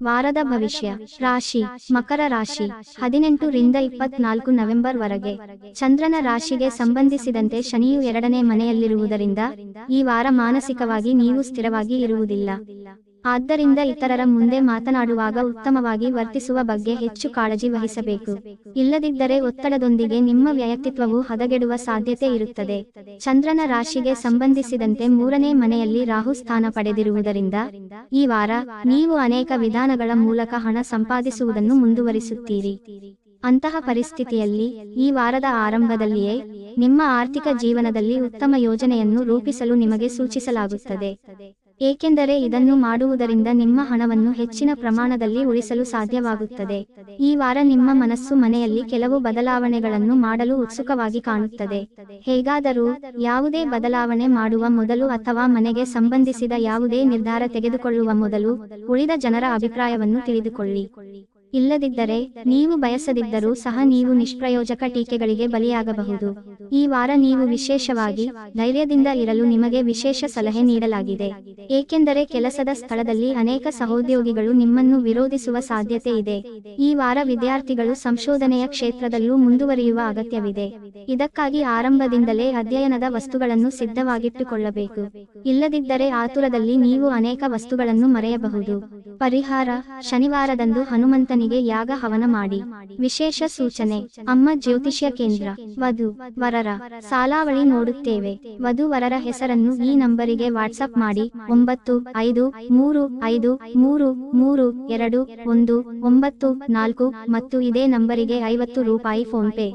ವಾರದ ಭವಿಷ್ಯ, ರಾಶಿ, ಮಕರ ರಾಶಿ, ಹದಿನೆಂಟು ರಿಂದ ಇಪ್ಪತ್ನಾಲ್ಕು ನವೆಂಬರ್ ವರೆಗೆ ಚಂದ್ರನ ರಾಶಿಗೆ ಸಂಬಂಧಿಸಿದಂತೆ ಶನಿಯು ಎರಡನೇ ಮನೆಯಲ್ಲಿರುವುದರಿಂದ ಈ ವಾರ ಮಾನಸಿಕವಾಗಿ ನೀವು ಸ್ಥಿರವಾಗಿ ಇರುವುದಿಲ್ಲ. ಆದ್ದರಿಂದ ಇತರರ ಮುಂದೆ ಮಾತನಾಡುವಾಗ ಉತ್ತಮವಾಗಿ ವರ್ತಿಸುವ ಬಗ್ಗೆ ಹೆಚ್ಚು ಕಾಳಜಿ ವಹಿಸಬೇಕು. ಇಲ್ಲದಿದ್ದರೆ ಒತ್ತಡದೊಂದಿಗೆ ನಿಮ್ಮ ವ್ಯಕ್ತಿತ್ವವು ಹದಗೆಡುವ ಸಾಧ್ಯತೆ ಇರುತ್ತದೆ. ಚಂದ್ರನ ರಾಶಿಗೆ ಸಂಬಂಧಿಸಿದಂತೆ ಮೂರನೇ ಮನೆಯಲ್ಲಿ ರಾಹು ಸ್ಥಾನ ಪಡೆದಿರುವುದರಿಂದ ಈ ವಾರ ನೀವು ಅನೇಕ ವಿಧಾನಗಳ ಮೂಲಕ ಹಣ ಸಂಪಾದಿಸುವುದನ್ನು ಮುಂದುವರಿಸುತ್ತೀರಿ. ಅಂತಹ ಪರಿಸ್ಥಿತಿಯಲ್ಲಿ ಈ ವಾರದ ಆರಂಭದಲ್ಲಿಯೇ ನಿಮ್ಮ ಆರ್ಥಿಕ ಜೀವನದಲ್ಲಿ ಉತ್ತಮ ಯೋಜನೆಯನ್ನು ರೂಪಿಸಲು ನಿಮಗೆ ಸೂಚಿಸಲಾಗುತ್ತದೆ. ಏಕೆಂದರೆ ಇದನ್ನು ಮಾಡುವುದರಿಂದ ನಿಮ್ಮ ಹಣವನ್ನು ಹೆಚ್ಚಿನ ಪ್ರಮಾಣದಲ್ಲಿ ಉಳಿಸಲು ಸಾಧ್ಯವಾಗುತ್ತದೆ. ಈ ವಾರ ನಿಮ್ಮ ಮನಸ್ಸು ಮನೆಯಲ್ಲಿ ಕೆಲವು ಬದಲಾವಣೆಗಳನ್ನು ಮಾಡಲು ಉತ್ಸುಕವಾಗಿ ಕಾಣುತ್ತದೆ. ಹೇಗಾದರೂ ಯಾವುದೇ ಬದಲಾವಣೆ ಮಾಡುವ ಮೊದಲು ಅಥವಾ ಮನೆಗೆ ಸಂಬಂಧಿಸಿದ ಯಾವುದೇ ನಿರ್ಧಾರ ತೆಗೆದುಕೊಳ್ಳುವ ಮೊದಲು ಉಳಿದ ಜನರ ಅಭಿಪ್ರಾಯವನ್ನು ತಿಳಿದುಕೊಳ್ಳಿ. ಇಲ್ಲದಿದ್ದರೆ ನೀವು ಬಯಸದಿದ್ದರೂ ಸಹ ನೀವು ನಿಷ್ಪ್ರಯೋಜಕ ಟೀಕೆಗಳಿಗೆ ಬಲಿಯಾಗಬಹುದು. ಈ ವಾರ ನೀವು ವಿಶೇಷವಾಗಿ ಧೈರ್ಯದಿಂದ ಇರಲು ನಿಮಗೆ ವಿಶೇಷ ಸಲಹೆ ನೀಡಲಾಗಿದೆ. ಏಕೆಂದರೆ ಕೆಲಸದ ಸ್ಥಳದಲ್ಲಿ ಅನೇಕ ಸಹೋದ್ಯೋಗಿಗಳು ನಿಮ್ಮನ್ನು ವಿರೋಧಿಸುವ ಸಾಧ್ಯತೆ ಇದೆ. ಈ ವಾರ ವಿದ್ಯಾರ್ಥಿಗಳು ಸಂಶೋಧನೆಯ ಕ್ಷೇತ್ರದಲ್ಲೂ ಮುಂದುವರಿಯುವ ಅಗತ್ಯವಿದೆ. ಇದಕ್ಕಾಗಿ ಆರಂಭದಿಂದಲೇ ಅಧ್ಯಯನದ ವಸ್ತುಗಳನ್ನು ಸಿದ್ಧವಾಗಿಟ್ಟುಕೊಳ್ಳಬೇಕು. ಇಲ್ಲದಿದ್ದರೆ ಆತುರದಲ್ಲಿ ನೀವು ಅನೇಕ ವಸ್ತುಗಳನ್ನು ಮರೆಯಬಹುದು. ಪರಿಹಾರ, ಶನಿವಾರದಂದು ಹನುಮಂತನಿಗೆ ಯಾಗ ಹವನ ಮಾಡಿ. ವಿಶೇಷ ಸೂಚನೆ. ಅಮ್ಮ ಜ್ಯೋತಿಷ್ಯ ಕೇಂದ್ರ. ವಧು. ವರರ. ಸಾಲಾವಳಿ ನೋಡುತ್ತೇವೆ. ವಧು ವರರ ಹೆಸರನ್ನು ಈ ನಂಬರಿಗೆ ವಾಟ್ಸಪ್ ಮಾಡಿ. ಒಂಬತ್ತು, ಐದು, ಮೂರು ಐದು, ಮೂರು ಮೂರು, ಎರಡು, ಒಂದು, ಒಂಬತ್ತು, ನಾಲ್ಕು ಮತ್ತು ಇದೇ ನಂಬರಿಗೆ ಐವತ್ತು ರೂಪಾಯಿ ಫೋನ್ ಪೇ